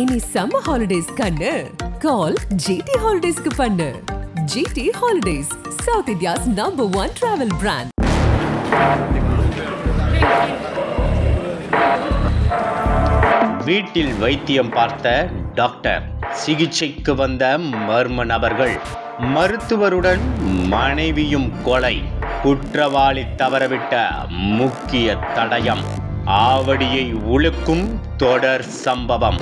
இனி summer holidays கண்ணு. Call GT ஹாலிடேஸ்க்கு பண்ணு. GT holidays south India's number one travel brand வீட்டில் வைத்தியம் பார்த்த டாக்டர் சிகிச்சைக்கு வந்த மர்ம நபர்கள் மருத்துவருடன் மனைவியும் கொலை குற்றவாளி தவறவிட்ட முக்கிய தடயம். ஆவடியை உழுக்கும் தொடர் சம்பவம்.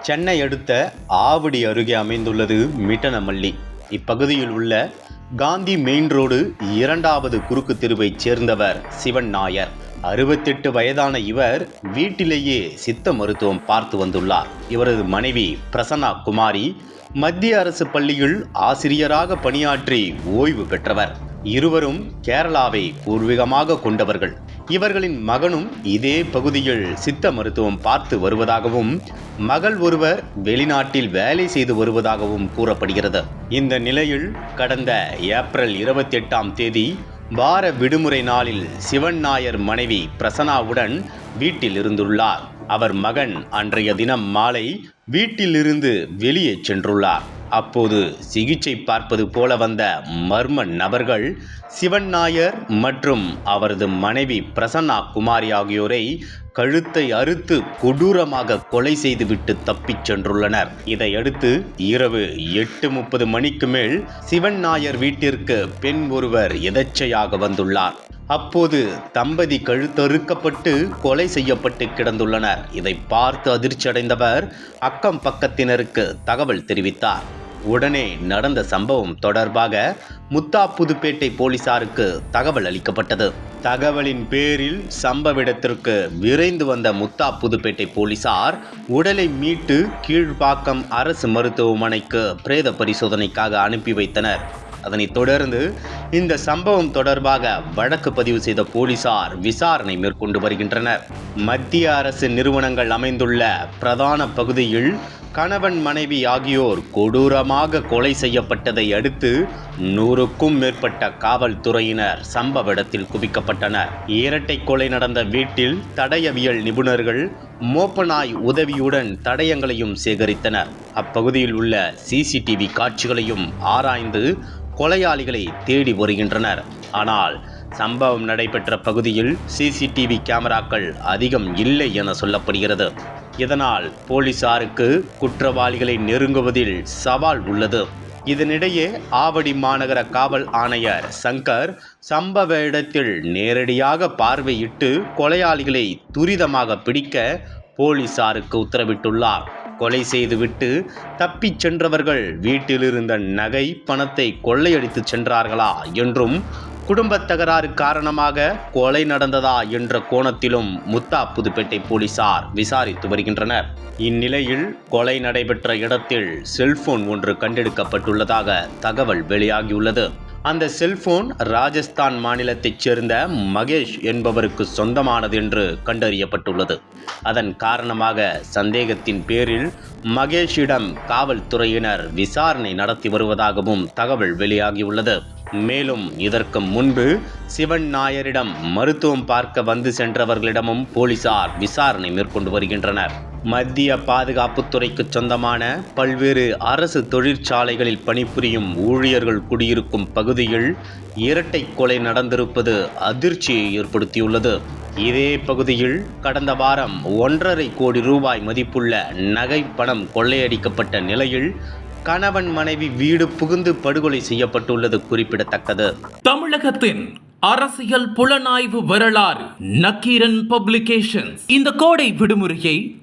சென்னை அடுத்த ஆவடி அருகே அமைந்துள்ளது மிட்டனமல்லி. இப்பகுதியில் உள்ள காந்தி மெயின் ரோடு இரண்டாவது குறுக்கு தெருவைச் சேர்ந்தவர் சிவன் நாயர். அறுபத்தெட்டு வயதான இவர் வீட்டிலேயே சித்த மருத்துவம் பார்த்து வந்துள்ளார். இவரது மனைவி பிரசன்னா குமாரி மத்திய அரசு பள்ளியில் ஆசிரியராக பணியாற்றி ஓய்வு பெற்றவர். இருவரும் கேரளாவை பூர்வீகமாக கொண்டவர்கள். இவர்களின் மகனும் இதே பகுதியில் சித்த மருத்துவம் பார்த்து வருவதாகவும் மகள் ஒருவர் வெளிநாட்டில் வேலை செய்து வருவதாகவும் கூறப்படுகிறது. இந்த நிலையில் கடந்த ஏப்ரல் இருபத்தி எட்டாம் தேதி வார விடுமுறை நாளில் சிவன் நாயர் மனைவி பிரசனாவுடன் வீட்டில் இருந்துள்ளார் அவர் மகன் அன்றைய தினம் மாலை வீட்டிலிருந்து வெளியே சென்றுள்ளார். அப்போது சிகிச்சை பார்ப்பது போல வந்த மர்ம நபர்கள் சிவன் நாயர் மற்றும் அவரது மனைவி பிரசன்னா குமாரி ஆகியோரை கழுத்தை அறுத்து கொடூரமாக கொலை செய்துவிட்டு தப்பிச் சென்றுள்ளனர். இதையடுத்து இரவு எட்டு முப்பது மணிக்கு மேல் சிவன் நாயர் வீட்டிற்கு பெண் ஒருவர் எதச்சையாக வந்துள்ளார். அப்போது தம்பதி கழுத்தறுக்கப்பட்டு கொலை செய்யப்பட்டு கிடந்துள்ளனர். இதை பார்த்து அதிர்ச்சியடைந்தவர் அக்கம் பக்கத்தினருக்கு தகவல் தெரிவித்தார். உடனே நடந்த சம்பவம் தொடர்பாக முத்தாப்புதுப்பேட்டை போலீசாருக்கு தகவல் அளிக்கப்பட்டது. தகவலின் பேரில் சம்பவ இடத்திற்கு விரைந்து வந்த முத்தா புதுப்பேட்டை போலீசார் உடலை மீட்டு கீழ்ப்பாக்கம் அரசு மருத்துவமனைக்கு பிரேத பரிசோதனைக்காக அனுப்பி வைத்தனர். அதனைத் தொடர்ந்து இந்த சம்பவம் தொடர்பாக வழக்கு பதிவு செய்த போலீசார் விசாரணை மேற்கொண்டு வருகின்றனர். மத்திய அரசு நிறுவனங்கள் அமைந்துள்ள பிரதான பகுதியில் கணவன் மனைவி ஆகியோர் கொடூரமாக கொலை செய்யப்பட்டதை அடுத்து நூறுக்கும் மேற்பட்ட காவல்துறையினர் சம்பவ இடத்தில் குவிக்கப்பட்டனர். இரட்டை கொலை நடந்த வீட்டில் தடயவியல் நிபுணர்கள் மோப்பனாய் உதவியுடன் தடயங்களையும் சேகரித்தனர். அப்பகுதியில் உள்ள சிசிடிவி காட்சிகளையும் ஆராய்ந்து கொலையாளிகளை தேடி வருகின்றனர் ஆனால் சம்பவம் நடைபெற்ற பகுதியில் சிசிடிவி கேமராக்கள் அதிகம் இல்லை என சொல்லப்படுகிறது. இதனால் போலீசாருக்கு குற்றவாளிகளை நெருங்குவதில் சவால் உள்ளது. இதனிடையே ஆவடி மாநகர காவல் ஆணையர் சங்கர் சம்பவ இடத்தில் நேரடியாக பார்வையிட்டு கொலையாளிகளை துரிதமாக பிடிக்க போலீசாருக்கு உத்தரவிட்டுள்ளார். கொலை செய்துவிட்டு தப்பிச் சென்றவர்கள் வீட்டிலிருந்த நகை பணத்தை கொள்ளையடித்து சென்றார்களா என்றும் குடும்பத் தகராறு காரணமாக கொலை நடந்ததா என்ற கோணத்திலும் முத்தா புதுப்பேட்டை போலீசார் விசாரித்து வருகின்றனர். இந்நிலையில் கொலை நடைபெற்ற இடத்தில் செல்போன் ஒன்று கண்டெடுக்கப்பட்டுள்ளதாக தகவல் வெளியாகியுள்ளது. அந்த செல்போன் ராஜஸ்தான் மாநிலத்தைச் சேர்ந்த மகேஷ் என்பவருக்கு சொந்தமானது என்று கண்டறியப்பட்டுள்ளது. அதன் காரணமாக சந்தேகத்தின் பேரில் மகேஷிடம் காவல்துறையினர் விசாரணை நடத்தி வருவதாகவும் தகவல் வெளியாகியுள்ளது. மேலும் இதற்கு முன்பு சிவன் நாயரிடம் மருத்துவம் பார்க்க வந்து சென்றவர்களிடமும் போலீசார் விசாரணை மேற்கொண்டு வருகின்றனர். மத்திய பாதுகாப்புத்துறைக்கு சொந்தமான பல்வேறு அரசு தொழிற்சாலைகளில் பணிபுரியும் ஊழியர்கள் குடியிருக்கும் பகுதியில் இரட்டை கொலை நடந்திருப்பது அதிர்ச்சியை ஏற்படுத்தியுள்ளது. இதே பகுதியில் கடந்த வாரம் ஒன்றரை கோடி ரூபாய் மதிப்புள்ள நகை பணம் கொள்ளையடிக்கப்பட்ட நிலையில் கணவன் மனைவி வீடு புகுந்து படுகொலை செய்யப்பட்டுள்ளது குறிப்பிடத்தக்கது. தமிழகத்தின் அரசியல் புலனாய்வு வரலாறு நக்கீரன் பப்ளிகேஷன்ஸ். இந்த கோடை விடுமுறையை